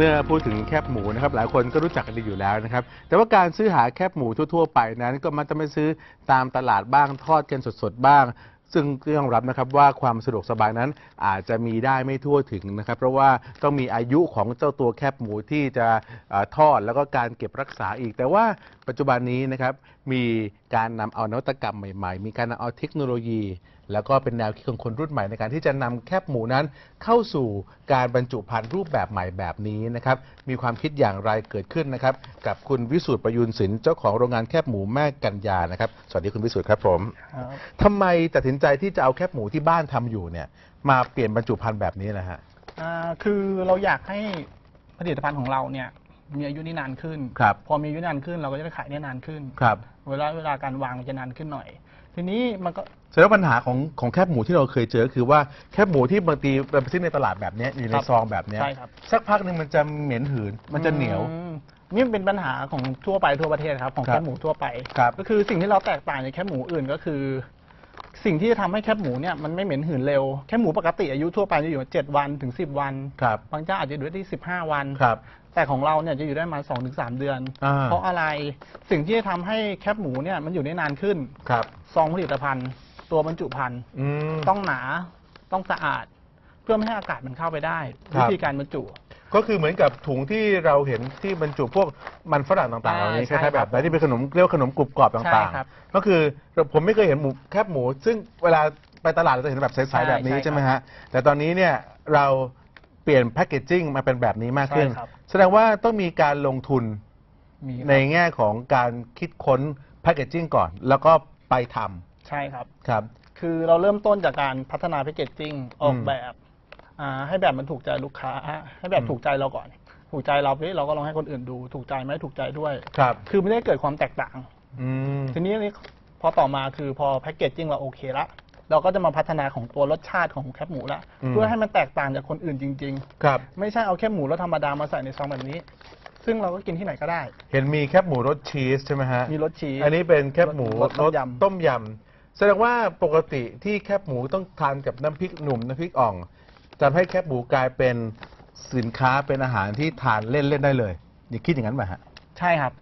เมื่อพูดถึงแคบหมูนะครับหลายคนก็รู้จักกันดีอยู่แล้วนะครับ แต่ว่าการซื้อหาแคบหมูทั่วๆ ไปนั้น ก็มักจะไม่ซื้อตามตลาดบ้างทอดกันสดๆบ้าง ซึ่งก็ต้องรับนะครับว่าความสะดวกสบายนั้นอาจจะมีได้ไม่ทั่วถึงนะครับ เพราะว่าต้องมีอายุของเจ้าตัวแคบหมูที่จะเออทอดแล้วก็การเก็บรักษาอีก แต่ว่าปัจจุบันนี้นะครับ มีการนำเอานวัตกรรมใหม่ๆ มีการนำเอาเทคโนโลยี แล้วก็เป็นแนวคิดของคนรุ่นใหม่ในการที่จะนำแคบหมูนั้น เข้าสู่การบรรจุภัณฑ์รูปแบบใหม่แบบนี้นะครับ มีความคิดอย่างไรเกิดขึ้นนะครับ กับคุณวิสุทธ์ประยุนศิลป์เจ้าของโรงงานแคบหมูแม่กัญญานะครับ สวัสดีคุณวิสุทธ์ครับผมครับทำไมตัดสินใจที่จะเอาแคบหมูที่บ้านทำอยู่เนี่ย มาเปลี่ยนบรรจุภัณฑ์แบบนี้นะฮะ อ่าคือเราอยากให้ผลิตภัณฑ์ของเราเนี่ย มีอายุนี่นานขึ้น ครับ พอมีอายุนานขึ้นเราก็จะได้ขายได้นานขึ้น ครับเวลาเวลาการวางจะนานขึ้นหน่อย ทีนี้มันก็แสดงว่าปัญหาของของแคบหมูที่เราเคยเจอ คือว่าแคบหมูที่บางทีเราไปซื้อในตลาดแบบเนี้ยอยู่ในครับซองแบบเนี้ยใช่ครับสักพักหนึ่งมันจะเหม็นหืน มันจะเหนียว อืมนี่เป็นปัญหาของทั่วไปทั่วประเทศครับ ของครับแคบหมูทั่วไป ครับ ก็คือสิ่งที่เราแตกต่างจากแคบหมูอื่นก็คือ สิ่งที่จะทำให้แคบหมูเนี่ยมันไม่เหม็นหืนเร็วแคบหมูปกติอายุทั่วไปจะอยู่เจ็ดวันถึงสิบวัน ครับ บางเจ้าอาจจะอยู่ได้ที่สิบห้าวัน ครับ แต่ของเราเนี่ยจะอยู่ได้มาสองถึงสามเดือน อ่า เพราะอะไรสิ่งที่จะทำให้แคบหมูเนี่ยมันอยู่ได้นานขึ้นครับ ซองผลิตภัณฑ์ ตัวบรรจุภัณฑ์ อืม ต้องหนาต้องสะอาด เพื่อไม่ให้อากาศมันเข้าไปได้ ครับ วิธีการบรรจุ ก็คือเหมือนกับถุงที่เราเห็นที่บรรจุพวกมันฝรั่งต่างๆเหล่านี้คใช่ล้ายๆคแบรับบนั้นที่เป็นขนมเรียกว่าขนมกรุบกรอบใช่ต่างครับๆ ก็คือผมไม่เคยเห็นหมูแคบหมู ซึ่งเวลาไปตลาดเราจะเห็นแบบใสๆแบบนี้ใช่ใช่ไหมครัฮะบแต่ตอนนี้เนี่ยเราเปลี่ยนแพคเกจจิ้งมาเป็นแบบนี้มากขึ้น ใช่ครับ แสดงว่าต้องมีการลงทุนมีในแง่ของการคิดค้นแพคเกจจิ้งก่อน แล้วก็ไปทำใช่ครับครับ คือเราเริ่มต้นจากการพัฒนาแพคเกจจิ้งออกอืมแบบอ่าให้แบบมันถูกใจลูกค้า ให้แบบอืม ถูกใจเราก่อน ถูกใจเราพี่เราก็ลองให้คนอื่นดู ถูกใจไหมถูกใจด้วย ครับคือไม่ได้เกิดความแตกต่าง อืม ทีนี้นี่พอต่อมาคือพอแพ็กเกจจิ้งเราโอเคละ เราก็จะมาพัฒนาของตัวรสชาติของแคบหมูละอืม เพื่อให้มันแตกต่างจากคนอื่นจริง ครับ ๆ ไม่ใช่เอาแคบหมูแล้วธรรมดามาใส่ในซองแบบนี้ ซึ่งเราก็กินที่ไหนก็ได้ เห็นมีแคบหมูรสชีสใช่ไหมฮะ มีรสชีส อันนี้เป็นแคบหมูรสต้มยำ ต้มยำแสดงว่าปกติที่แคบหมูต้องทานกับน้ำพริกหนุ่มน้ำพริกอ่องจะให้แคบหมูกลายเป็นสินค้าเป็นอาหารที่ทานเล่นเล่นๆได้เลย อย่าคิดอย่างนั้นไหมฮะ ใช่ครับ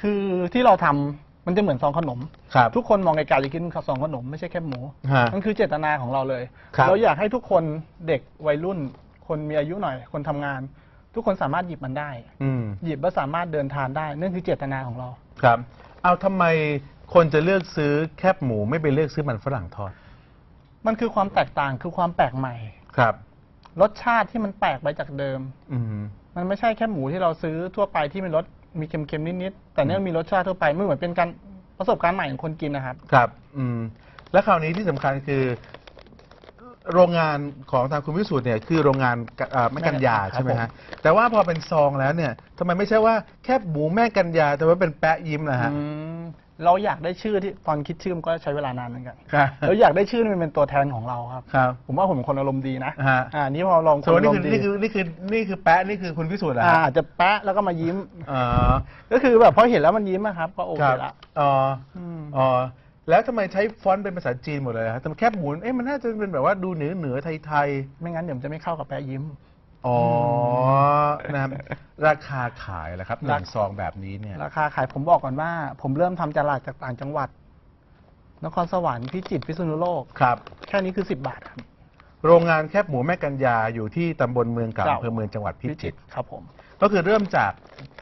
คือที่เราทำ มันจะเหมือนซองขนม ครับ ทุกคนมองไกลๆจะคิดว่าซองขนมไม่ใช่แคบหมูฮะนั่นคือเจตนาของเราเลย ครับ เราอยากให้ทุกคนเด็กวัยรุ่น คนมีอายุหน่อย คนทำงาน ทุกคนสามารถหยิบมันได้ อืม หยิบแล้วสามารถเดินทานได้นั่นคือเจตนาของเรา ครับ เอาทำไมคนจะเลือกซื้อแคบหมูไม่ไปเลือกซื้อมันฝรั่งทอด มันคือความแตกต่างคือความแปลกใหม่ ครับ รสชาติที่มันแปลกไปจากเดิม อืม มันไม่ใช่แค่หมูที่เราซื้อทั่วไปที่มีรส มีเค็มๆนิดๆแต่เนี่ยมีรสชาติทั่วไปไม่เหมือนเป็นการประสบการณ์ใหม่ของคนกินนะครับ ครับ อืม และคราวนี้ที่สำคัญคือ โรงงานของทางคุณวิสุทธ์เนี่ยคือโรงงานกะเอ่อแม่กัญญาครับใช่ไหมผมฮะแต่ว่าพอเป็นซองแล้วเนี่ยทำไมไม่ใช่ว่าแค่หมูแม่กัญญาแต่ว่าเป็นแปะยิ้มนะฮะ อืม เราอยากได้ชื่อที่ตอนคิดชื่อมันก็ใช้เวลานานเหมือนกันครับเราอยากได้ชื่อที่มันเป็นตัวแทนของเราครับ ครับ ผมว่าผมเป็นคนอารมณ์ดีนะฮะ อ่านี่พอลองคสมมนติอานี่รมคือณ์ดีนี่คือนี่คือนี่คือแปะนี่คือคุณวิสุทธ์เหรออ่าฮะอาจจะแปะแล้วก็มายิ้ม อ๋อก็คือแบบพอเห็นแล้วมันยิ้มอะครับ ก็โอคเครับละอ๋ออืมอ๋อแล้วทำไมใช้ฟอนต์เป็นภาษาจีนหมดเลยฮะแต่แคบหมูเอ๊ะมันน่าจะเป็นแบบว่าดูเหนือเหนือไทยไทยไม่งั้นเดี๋ยวมันจะไม่เข้ากับแปะยิ้มๆ อ๋อนะครับราคาขายแหละครับหนึ่งซองแบบนี้เนี่ยราคาขายผมบอกก่อนว่า ผมเริ่มทำตลาดจากต่างจังหวัด นครสวรรค์พิจิตรพิษณุโลกครับแค่นี้คือสิบบาทครับ โรงงานแคบหมูแม่กัญญาอยู่ที่ตำบลเมืองเก่าเก่าอำเภอเมืองจังหวัดพิจิตรครับผมก็คือเริ่มจาก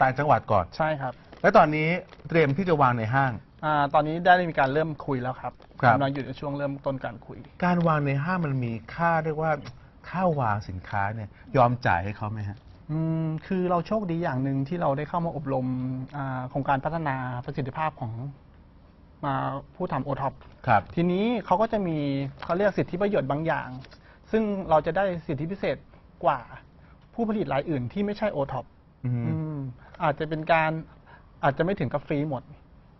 ต่างจังหวัดก่อนใช่ครับ และตอนนี้เตรียมที่จะวางในห้างอ่าตอนนี้ได้มีการเริ่มคุยแล้วครับครับกำลังอยู่ในช่วงเริ่มต้นการคุย การวางในห้างมันมีค่าเรียกว่า ค่าวางสินค้าเนี่ยยอมจ่ายให้เขาไหมฮะ อืมคือเราโชคดีอย่างหนึ่งที่เราได้เข้ามาอบรมอ่าโครงการพัฒนาประสิทธิภาพของมาผู้ทำโอท็อปครับ ทีนี้เขาก็จะมีเขาเรียกสิทธิประโยชน์บางอย่าง ซึ่งเราจะได้สิทธิพิเศษกว่าผู้ผลิตรายอื่นที่ไม่ใช่โอท็อปอืมอาจจะเป็นการอาจจะไม่ถึงกับฟรีหมด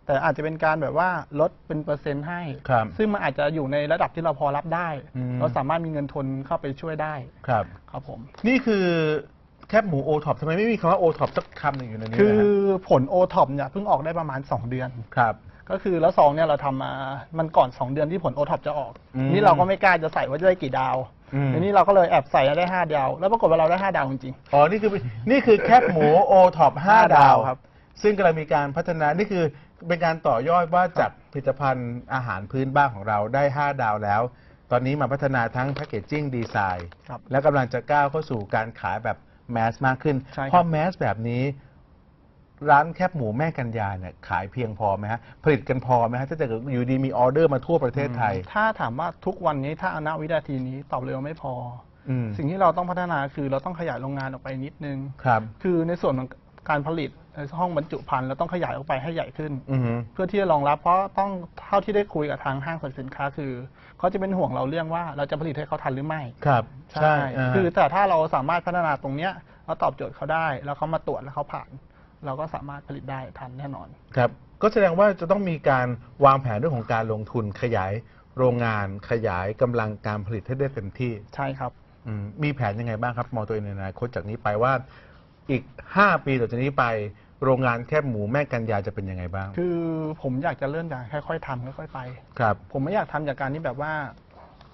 แต่อาจจะเป็นการแบบว่าลดเป็นเปอร์เซ็นต์ให้ ครับซึ่งมันอาจจะอยู่ในระดับที่เราพอรับได้ อืม เราสามารถมีเงินทุนเข้าไปช่วยได้ ครับ ครับผม นี่คือแคบหมูโอท็อปทำไมไม่มีคำว่าโอท็อปสักคำหนึ่งอยู่ในนี้คือนะฮะผลโอท็อปเนี่ยเพิ่งออกได้ประมาณ 2 เดือน ครับ ก็คือแล้วซองเนี่ยเราทำมามันก่อน 2 เดือนที่ผลโอท็อปจะออก อืมนี่เราก็ไม่กล้าจะใส่ว่าจะได้กี่ดาวอืม ทีนี้เราก็เลยแอบใส่ได้ห้าดาว แล้วปรากฏว่าเราได้ห้าดาวจริงอ๋อ นี่คือนี่คือแคบหมูโอท็อปห้าห้าดาดาววครับ ซึ่งกำลังมีการพัฒนานี่คือเป็นการต่อยอดว่าจากผลิตภัณฑ์อาหารพื้นบ้านของเราได้ 5 ดาวแล้ว ตอนนี้มาพัฒนาทั้งแพ c เกจจิ้งดีไซน์ครับและกำลังจะก้าวเข้าสู่การขายแบบแมสมากขึ้นใช่ครับ พอแมสแบบนี้ ร้านแคบหมูแม่กัญญาเนี่ยขายเพียงพอไหมฮะผลิตกันพอไหมฮะถ้าจะเกิดอยู่ดีมีออเดอร์มาทั่วประเทศไทย ถ้าถามว่าทุกวันนี้ถ้าณวินาทีนี้ตอบเลยว่าไม่พออืมสิ่งที่เราต้องพัฒนาคือเราต้องขยายโรงงานออกไปนิดนึง ครับ คือในส่วนของ การผลิตในห้องบรรจุภัณฑ์เราต้องขยายออกไปให้ใหญ่ขึ้น อือฮึเพื่อที่จะรองรับเพราะต้องเท่าที่ได้คุยกับทางห้างสรรพสินค้าคือเขาจะเป็นห่วงเราเรื่องว่าเราจะผลิตให้เขาทันหรือไม่ ครับใช่าคือแต่ถ้าเราสามารถพัฒนาตรงเนี้ยเราตอบโจทย์เขาได้ แล้วเขามาตรวจแล้วเขาผ่าน เราก็สามารถผลิตได้ทันแน่นอน ครับ ก็แสดงว่าจะต้องมีการวางแผนเรื่องของการลงทุนขยายโรงงานขยายกำลังการผลิตให้ได้เต็มที่ ใช่ครับ อืมมีแผนยังไงบ้างครับมองตัวเองในอนาคตจากนี้ไปว่า อีก 5 ปีต่อจากนี้ไป โรงงานแคบหมูแม่กัญญาจะเป็นยังไงบ้าง คือผมอยากจะเริ่มจากค่อยๆทำค่อยๆไป ครับ ผมไม่อยากทำจากการที่แบบว่า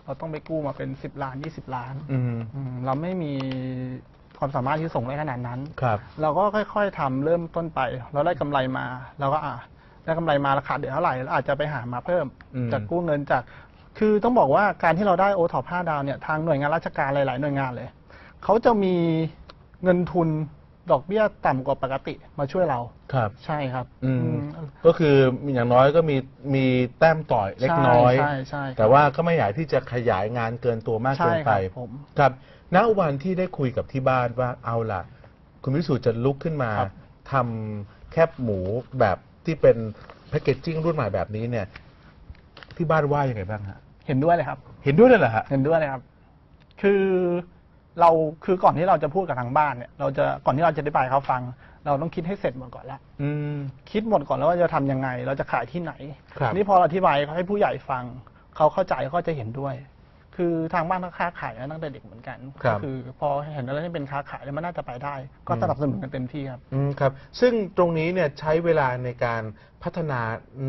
เราต้องไปกู้มาเป็นสิบล้านยี่สิบล้านอืมอืมเราไม่มีความสามารถที่ส่งได้ขนาดนั้น ครับ เราก็ค่อย ๆทำเริ่มต้นไป เราได้กำไรมาเราก็อะได้กำไรมาราคาเดือนเท่าไหร่เราอาจจะไปหามาเพิ่ม อืม จากกู้เงินจาก คือต้องบอกว่าการที่เราได้โอท็อป5ดาวเนี่ยทางหน่วยงานราชการหลาย ๆ หน่วยงานเลยเขาจะมีเงินทุน ดอกเบี้ยต่ำกว่าปกติมาช่วยเรา ครับ ใช่ครับอืม อืม ก็คืออย่างน้อยก็มีมีแต้มต่อยเล็กน้อย ใช่ใช่ใช่แต่ว่าก็ไม่อยากที่จะขยายงานเกินตัวมากใช่เกินคไปรับผม ครับณวันที่ได้คุยกับที่บ้านว่าเอาล่ะ คุณวิสุทธ์จะลุกขึ้นมาครับ ทำแคบหมูแบบที่เป็นแพคเกจจิ้งรุ่นใหม่แบบนี้เนี่ย ที่บ้านว่ายังไงบ้างฮะ เห็นด้วยเลยครับ เห็นด้วยเลยเหรอฮะ เห็นด้วยเลยครับ คือ เราคือก่อนที่เราจะพูดกับทางบ้านเนี่ยเราจะก่อนที่เราจะได้ไปเขาฟัง เราต้องคิดให้เสร็จหมดก่อนละอืม คิดหมดก่อนแล้วว่าจะทำยังไง เราจะขายที่ไหน ครับนี่พอเราอธิบายให้ผู้ใหญ่ฟัง เขาเข้าใจเขาจะเห็นด้วย คือทางบ้านก็ค้าขายมาตั้งแต่เด็กเหมือนกันครับก็คือพอเห็นอะไรที่เป็นค้าขายแล้วมันน่าจะไปได้ ก็สนับสนุนกันเต็มที่ครับ อืมครับ ซึ่งตรงนี้เนี่ยใช้เวลาในการพัฒนา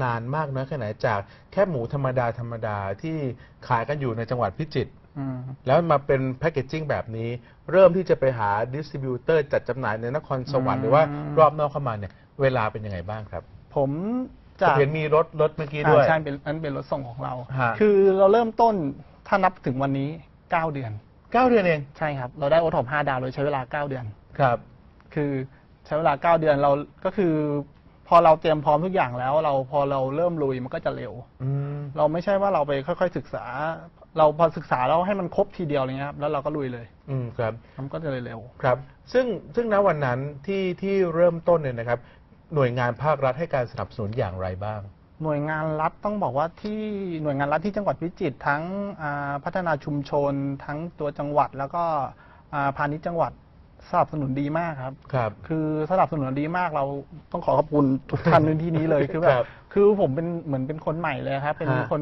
นานมากน้อยแค่ไหนจากแคบหมูธรรมดาธรรมดาที่ขายกันอยู่ในจังหวัดพิจิตรอืม แล้วมาเป็นแพคเกจจิ้งแบบนี้ เริ่มที่จะไปหาดิสติบิวเตอร์จัดจำหน่ายในนครสวรรค์อืมหรือว่ารอบนอกเข้ามาเนี่ยเวลาเป็นยังไงบ้างครับผมจากเห็นมีรถรถเมื่อกี้ด้วยอ่าใช่เป็นอันเป็นรถส่งของเรา ฮะ คือเราเริ่มต้นถ้านับถึงวันนี้ 9 เดือน เก้าเดือนเองใช่ครับ เราได้โอท็อป5ดาวโดยใช้เวลา 9 เดือน ครับ คือใช้เวลา 9 เดือนเราก็คือ พอเราเตรียมพร้อมทุกอย่างแล้ว เราพอเราเริ่มลุยมันก็จะเร็ว อืม เราไม่ใช่ว่าเราไปค่อย ๆ ศึกษา เราพอศึกษาแล้วให้มันครบทีเดียวอะไรเงี้ยครับแล้วเราก็ลุยเลยอืมครับ มันก็จะเลยเร็ว ครับ ซึ่งซึ่งณวันนั้นที่ที่เริ่มต้นเนี่ยนะครับ หน่วยงานภาครัฐให้การสนับสนุนอย่างไรบ้าง หน่วยงานรัฐต้องบอกว่าที่หน่วยงานรัฐที่จังหวัดพิจิตรทั้งอ่าพัฒนาชุมชน ทั้งตัวจังหวัดแล้วก็อ่าพาณิชย์จังหวัดสนับสนุนดีมากครับ ครับ คือสนับสนุนดีมากเราต้องขอขอบคุณทุกท่านในที่นี้เลยคือแบครับบคือผมเป็นเหมือนเป็นคนใหม่เลยครับ เป็นฮะคน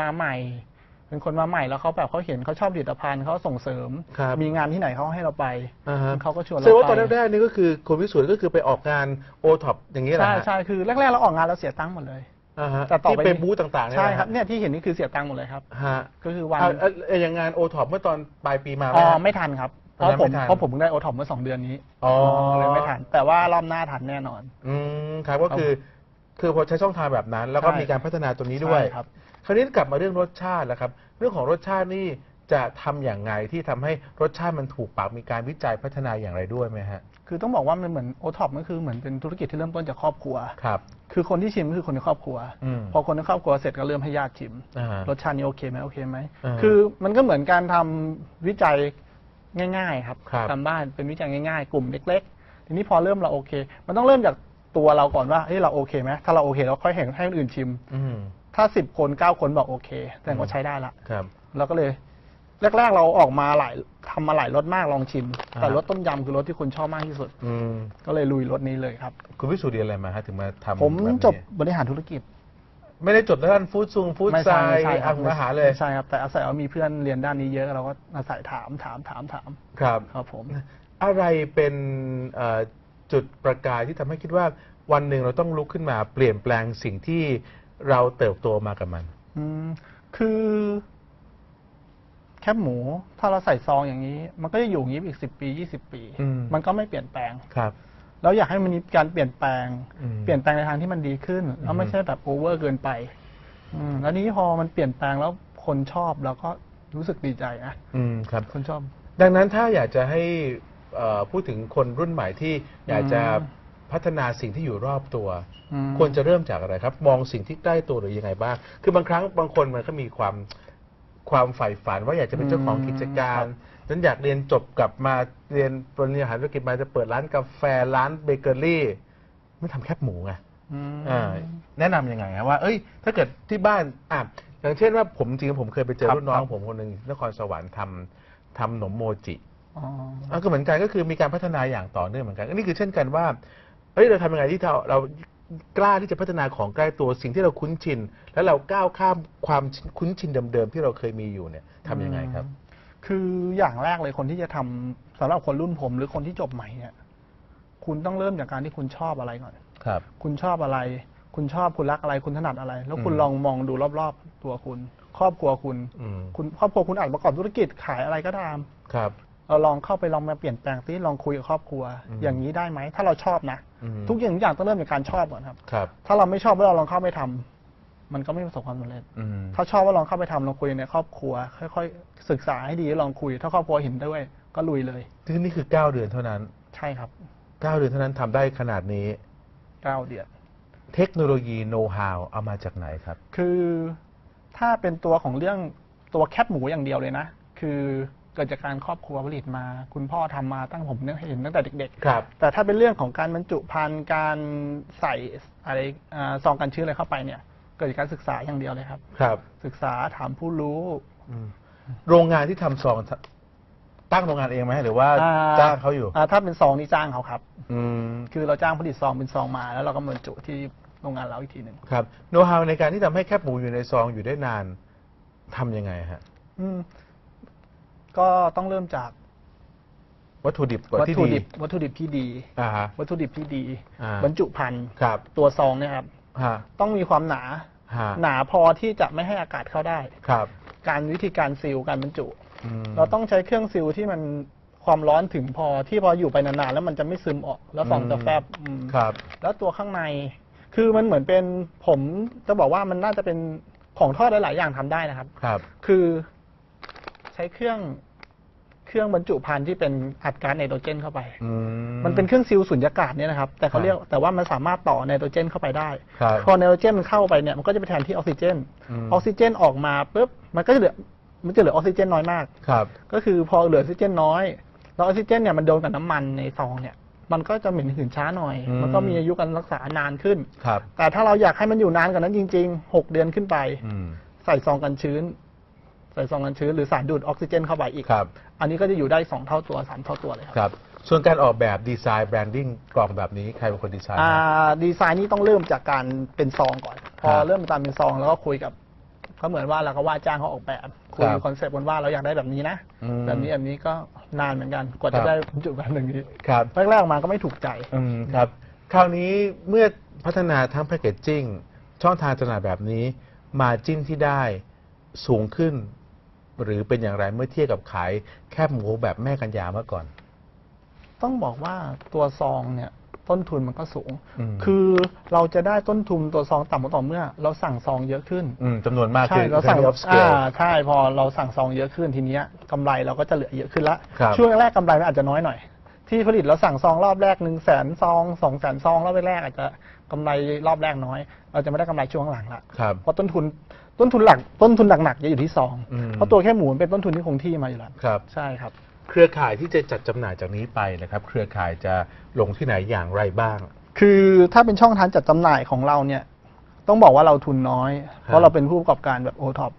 มาใหม่ เป็นคนมาใหม่แล้วเขาแบบเขาเห็นเขาชอบผลิตภัณฑ์เขาส่งเสริม ครับ มีงานที่ไหนเขาให้เราไปอ่าฮะเขาก็ชวนแสดงเราว่าตอนไปแรกๆนี่ก็คือคุณวิสุทธ์ก็คือไปออกงานโอท็อปอย่างนี้แหละใช่ฮะใช่คือแรกๆเราออกงานเราเสียตังค์หมดเลย อ่าฮะแต่ต่อที่ไป เป็นบูธต่างๆเนี่ยใช่นะฮะครับเนี่ยที่เห็นนี่คือเสียตังค์หมดเลยครับ ฮะก็คือวันอ่าเอ่อเอ่ออย่างงานโอท็อปเมื่อตอนปลายปีมาไหมอ๋อฮะ ไม่ทันครับเพตอนนั้ราะนผมไม่ทัน เพราะผมเพิ่งได้โอท็อปเมื่อสองเดือนนี้อ๋อเลยไม่ทันแต่ว่ารอบหน้าทันแน่นอน อืมครับก็คือ คือพอใช้ช่องทางแบบนั้น แล้วก็ใช่มีการพัฒนาตัวนี้ด้วย ใช่ครับ คราวนี้กลับมาเรื่องรสชาติแล้วครับ เรื่องของรสชาตินี่จะทำอย่างไงที่ทำให้รสชาติมันถูกปากมีการวิจัยพัฒนาอย่างไรด้วยไหมฮะ คือต้องบอกว่ามันเหมือนโอท็อปก็คือเหมือนเป็นธุรกิจที่เริ่มต้นจากครอบครัว ครับ คือคนที่ชิมก็คือคนในครอบครัว อืมพอคนในครอบครัวเสร็จก็เริ่มให้ญาติชิม อ่าฮะรสชาตินี้โอเคไหมโอเคไหม อ่าคือมันก็เหมือนการทำวิจัยง่าย ๆ ครับครับตามบ้านเป็นวิจัยง่ายๆ กลุ่มเล็ก ๆ ทีนี้พอเริ่มเราโอเค มันต้องเริ่มจากตัวเราก่อนว่าเฮ้ยเราโอเคไหมถ้าเราโอเคเราค่อยเห็นให้คนอื่นชิม อืม ถ้าสิบคนเก้าคนบอกโอเคแสดงว่าใช้ได้ละครับ เราก็เลย แรก ๆ เราออกมาหลายทำมาหลายรสมากลองชิมอ่าแต่รสต้มยำคือรสที่คนชอบมากที่สุด อืมก็เลยลุยรสนี้เลยครับ คุณวิสุทธ์เรียนอะไรมาฮะถึงมาทำผมแบบนี้จบบริหารธุรกิจไม่ได้จบด้านฟู้ดซุงฟู้ดไม่ไซใช่ไม่ใช่คอ่ารับงอาหารเลยไม่ใช่ครับ แต่อาศัยว่ามีเพื่อนเรียนด้านนี้เยอะเราก็อาศัยถามถามถามถามครับ ครับผม อะไรเป็นเอ่อจุดประกายที่ทำให้คิดว่าวันหนึ่งเราต้องลุกขึ้นมาเปลี่ยนแปลงสิ่งที่ เราเติบโตมากับมัน อืมคือ แคบหมู ถ้าเราใส่ซองอย่างนี้ มันก็จะอยู่อย่างนี้อีกสิบปียี่สิบปี อืม มันก็ไม่เปลี่ยนแปลง ครับ เราอยากให้มันมีการเปลี่ยนแปลง อืมเปลี่ยนแปลงในทางที่มันดีขึ้น แล้วไม่ใช่แบบโอเวอร์เกินไป อืมแล้วนี้พอมันเปลี่ยนแปลงแล้วคนชอบเราก็รู้สึกดีใจนะ อืมครับ คนชอบ ดังนั้นถ้าอยากจะให้เอ่อพูดถึงคนรุ่นใหม่ที่อยากจะอืม พัฒนาสิ่งที่อยู่รอบตัวอืมควรจะเริ่มจากอะไรครับ มองสิ่งที่ใกล้ตัวหรือยังไงบ้าง คือบางครั้งบางคนมันก็มีความความใฝ่ฝันว่าอยากจะเป็นเจ้าของกิจการฉันอยากเรียนจบกลับมาเรียนปริญญาอาหารธุรกิจมาจะเปิดร้านกาแฟร้านเบเกอรี่ไม่ทำแคบหมูไงอืมอ่าแนะนำยังไงครับว่า เอ้ย ถ้าเกิดที่บ้านอะอย่างเช่นว่าผมจริงๆผมเคยไปเจอครับรุ่นน้องครับผมคนหนึ่งนครสวรรค์ทำทำขนมโมจิอ๋ออะก็เหมือนกันก็คือมีการพัฒนาอย่างต่อเนื่องเหมือนกันอันนี้คือเช่นกันว่าเฮ้ยเราทำยังไงที่เราเรากล้าที่จะพัฒนาของใกล้ตัวสิ่งที่เราคุ้นชิน แล้วเราก้าวข้ามความคุ้นชินเดิมๆที่เราเคยมีอยู่เนี่ยทำยังไงครับ คืออย่างแรกเลยคนที่จะทำสำหรับคนรุ่นผมหรือคนที่จบใหม่เนี่ย คุณต้องเริ่มจากการที่คุณชอบอะไรก่อนครับ คุณชอบอะไร คุณชอบคุณรักอะไรคุณถนัดอะไร แล้วคุณอืมลองมองดูรอบๆ ตัวคุณ ครอบครัวคุณอืมคุณครอบครัวคุณอาจประกอบธุรกิจขายอะไรก็ตามครับเราลองเข้าไปลองมาเปลี่ยนแปลงซิลองคุยกับครอบครัวอืมอย่างนี้ได้ไหมถ้าเราชอบนะอืม ทุกอย่างทุกอย่างต้องเริ่มจากการชอบก่อนครับ ครับถ้าเราไม่ชอบแล้วเราลองเข้าไปทำมันก็ไม่ประสบความสำเร็จ อืม ถ้าชอบว่าลองเข้าไปทำลองคุยในครอบครัว ค่อยๆ ศึกษาให้ดีลองคุย ถ้าครอบครัวเห็นด้วย ก็ลุยเลยซึ่งนี่คือเก้าเดือนเท่านั้น ใช่ครับเก้าเดือนเท่านั้นทำได้ขนาดนี้ เก้าเดือน เทคโนโลยีโน้ตฮาวเอามาจากไหนครับ คือถ้าเป็นตัวของเรื่องตัวแคบหมูอย่างเดียวเลยนะ คือ เกิดจากการครอบครัวผลิตมา คุณพ่อทำมาตั้งผมเนี่ยเห็นตั้งแต่เด็กครับ ๆ แต่ถ้าเป็นเรื่องของการบรรจุภัณฑ์การใส่อะไรอ่าซองกันชื้นอะไรเข้าไปเนี่ย เกิดจากการศึกษาอย่างเดียวเลยครับ ครับศึกษาถามผู้รู้ อืมโรงงานที่ทำซองตั้งโรงงานเองไหมหรือว่าอ่จ้างเขาอยู่อ่ถ้าเป็นซองนี่จ้างเขาครับ อืมคือเราจ้างผลิตซองเป็นซองมา แล้วเราก็บรรจุที่โรงงานเราอีกทีหนึ่งครับโน้ตฮาวในการที่ทำให้แคบหมูอยู่ในซองอยู่ได้นานทำยังไงฮะ อืม ก็ต้องเริ่มจากวัตถุดิบก่อนวัตที่ถุดีดิบวัตถุดิบที่ดี อ่าฮะ วัตถุดิบที่ดี อ่า บรรจุภัณฑ์ครับตัวซองเนี่ยครับ ฮะต้องมีความหนา ฮะหนาพอที่จะไม่ให้อากาศเข้าได้ ครับการวิธีการซีลการบรรจุ อืม เราต้องใช้เครื่องซีลที่มันความร้อนถึงพอที่พออยู่ไปนานๆแล้วมันจะไม่ซึมออก แล้วฟองจะแฟบอืมครับ แล้วตัวข้างใน คือมันเหมือนเป็นผมจะบอกว่ามันน่าจะเป็นของทอดหลายๆอย่างทำได้นะครับ ครับ คือใช้เครื่อง เครื่องบรรจุภัณฑ์ที่เป็นอัดก๊าซไนโตรเจนเข้าไป อื มันเป็นเครื่องซิลสุญญากาศเนี่ยนะครับ แต่เขาครับเรียกแต่ว่ามันสามารถต่อไนโตรเจนเข้าไปได้ ครับพอไนโตรเจนมันเข้าไปเนี่ยมันก็จะไปแทนที่ออกซิเจนอืมออกซิเจนออกมาปุ๊บมันก็จะเหลือมันจะเหลือออกซิเจนน้อยมาก ครับ ก็คือพอเหลือออกซิเจนน้อย แล้วออกซิเจนเนี่ยมันโดนกับน้ำมันในซองเนี่ย มันก็จะเหม็นหืนช้าหน่อย อืม มันก็มีอายุการรักษานานขึ้น ครับ แต่ถ้าเราอยากให้มันอยู่นานกว่านั้นจริงๆหกเดือนขึ้นไป อืมใส่ซองกันชื้น ใส่ซองกันชื้น หรือสารดูดออกซิเจนเข้าไปอีก ครับ อันนี้ก็จะอยู่ได้สองเท่าตัวสามเท่าตัวเลยครับ ครับ ส่วนการออกแบบดีไซน์แบรนดิ้งกล่องแบบนี้ใครเป็นคนดีไซน์อ่าฮะดีไซน์นี่ต้องเริ่มจากการเป็นซองก่อน พอครับเริ่มตามเป็นซองแล้วก็คุยกับก็เหมือนว่าเราก็ว่าจ้างเขาออกแบบคุยครับคอนเซปต์กันว่าเราอยากได้แบบนี้นะ อืมแบบนี้แบบนี้ก็นานเหมือนกันกว่าครัจะบ ได้บรรจุแบบอย่างนี้ครับ แรกๆมาก็ไม่ถูกใจ อืมครับ คราวนี้เมื่อพัฒนาทั้งแพคเกจจิ้งช่องทางจำหน่ายแบบนี้ มาจิ้นที่ได้สูงขึ้น หรือเป็นอย่างไรเมื่อเทียบกับขายแคบหมูแบบแม่กัญญาเมื่อก่อน ต้องบอกว่าตัวซองเนี่ยต้นทุนมันก็สูง อืม คือเราจะได้ต้นทุนตัวซองต่ำกว่าต่อเมื่อ เราสั่งซองเยอะขึ้น อืมจำนวนมากใช่คือ เราสั่ง economy of อ่า scale ใช่พอเราสั่งซองเยอะขึ้นทีเนี้ยกำไรเราก็จะเหลือเยอะขึ้นละครับ ช่วงแรกกำไรมันอาจจะน้อยหน่อย ที่ผลิตเราสั่งซองรอบแรกหนึ่งแสนซองสองแสนซองรอบแรกอาจจะกำไรรอบแรกน้อย เราจะไม่ได้กำไรช่วงหลังละครับ เพราะต้นทุน ต้นทุนหลักต้นทุนหนักๆจะอยู่ที่ซองอืม เพราะตัวแค่หมูมันเป็นต้นทุนที่คงที่มาอยู่แล้วครับ ใช่ครับ เครือข่ายที่จะจัดจำหน่ายจากนี้ไปนะครับ เครือข่ายจะลงที่ไหนอย่างไรบ้าง คือถ้าเป็นช่องทางจัดจำหน่ายของเราเนี่ย ต้องบอกว่าเราทุนน้อย เพราะเราเป็นผู้ประกอบการแบบโอท็อป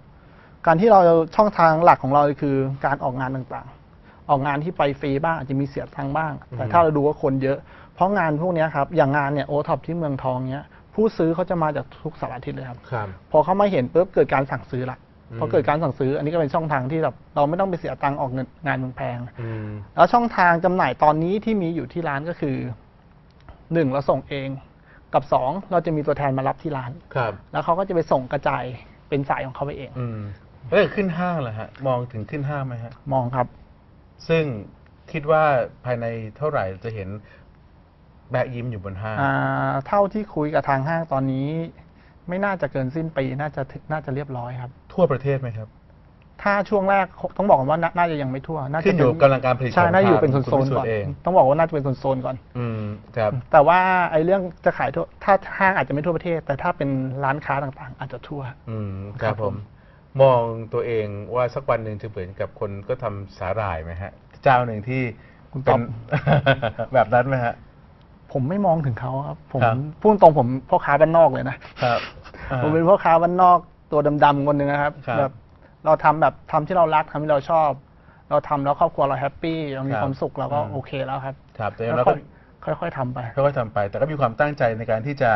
การที่เราช่องทางหลักของเราคือการออกงานต่างๆ ออกงานที่ไปฟรีบ้างอาจจะมีเสียตังค์บ้าง แต่อืมถ้าเราดูว่าคนเยอะ เพราะงานพวกเนี้ยครับอย่างงานเนี่ยโอท็อปที่เมืองทองเนี้ย ผู้ซื้อเขาจะมาจากทุกสารทิศเลยครับ ครับ พอเขามาเห็นปุ๊บเกิดการสั่งซื้อละอืม พอเกิดการสั่งซื้ออันนี้ก็เป็นช่องทางที่แบบเราไม่ต้องไปเสียตังค์ออกเงินงานแพงๆอืม แล้วช่องทางจำหน่ายตอนนี้ที่มีอยู่ที่ร้านก็คือหนึ่งเราส่งเองกับสองเราจะมีตัวแทนมารับที่ร้าน ครับ แล้วเขาก็จะไปส่งกระจายเป็นสายของเขาไปเอง อืมแล้วขึ้นห้างเหรอฮะ มองถึงขึ้นห้างไหมฮะ มองครับ ซึ่งคิดว่าภายในเท่าไหร่จะเห็น แบะยิ้มอยู่บนห้างอ่าเท่าที่คุยกับทางห้างตอนนี้ ไม่น่าจะเกินสิ้นปีน่าจะถึงน่าจะเรียบร้อยครับ ทั่วประเทศไหมครับ ถ้าช่วงแรกต้องบอกก่อนว่าน่าน่าจะยังไม่ทั่ว น่าจะขึ้นอยู่เป็กับกำลังการผลิตใช่ของน่าจะอยู่ทางเป็นคุณโซนวิๆสุทก่อนธิ์เอง ต้องบอกว่าน่าจะเป็นโซนๆก่อน อืมครับแต่ว่าไอ้เรื่องจะขายทั่วถ้าห้างอาจจะไม่ทั่วประเทศ แต่ถ้าเป็นร้านค้าต่างๆ อาจจะทั่ว อืมคครัรับบผผมมมองตัวเองว่าสักวันหนึ่งจะเหมือนกับคนก็ทำสาหร่ายไหมฮะ เจ้าหนึ่งที่คุณเป็ต๊นอบแบบนั้นไหมฮะ ผมไม่มองถึงเขาครับ ผมครับ พูดตรงผมพ่อค้าบ้านนอกเลยนะครับอ่าผมเป็นพ่อค้าบ้านนอกตัวดำๆคนหนึ่งนะครับครับแบบเราทำแบบทำที่เรารักทำที่เราชอบ เราทำแล้วครอบครัวเราแฮปปี้เรามีครับความสุขเราก็อืม โอเคแล้วครับครับแต่แล้เราวก็ค่อยค่อยๆทำไป ค่อยๆทำไป แต่ก็มีความตั้งใจในการที่จะ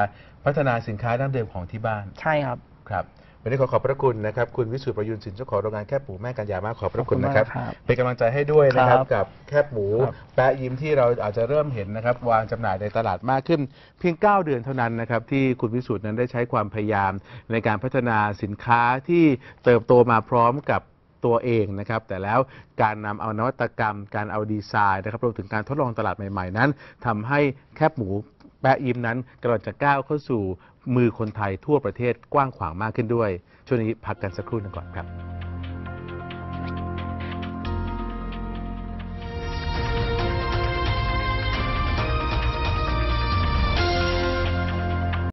พัฒนาสินค้าดั้งเดิมของที่บ้านใช่ครับ ครับ วันนี้ขอขอบพระคุณนะครับ คุณวิสุทธิ์ประยุนสินเจ้าของโรงงานแคบหมูแม่กัญญามากขอบพระคุณนะครับขอบคุณมากครับเป็นกำลังใจให้ด้วยนะครับครับกับแคบหมูครับแปะยิ้มที่เราอาจจะเริ่มเห็นนะครับ วางจำหน่ายในตลาดมากขึ้น เพียง 9 เดือนเท่านั้นนะครับ ที่คุณวิสุทธิ์นั้นได้ใช้ความพยายามในการพัฒนาสินค้าที่เติบโตมาพร้อมกับตัวเองนะครับแต่แล้วการนำเอานวัตกรรม การเอาดีไซน์นะครับรวมถึงการทดลองตลาดใหม่ ๆ นั้นทำให้แคบหมู แปะยิ้มนั้นกำลังจะก้าวเข้าสู่มือคนไทยทั่วประเทศกว้างขวางมากขึ้นด้วย ช่วงนี้พักกันสักครู่หนึงก่อนครับ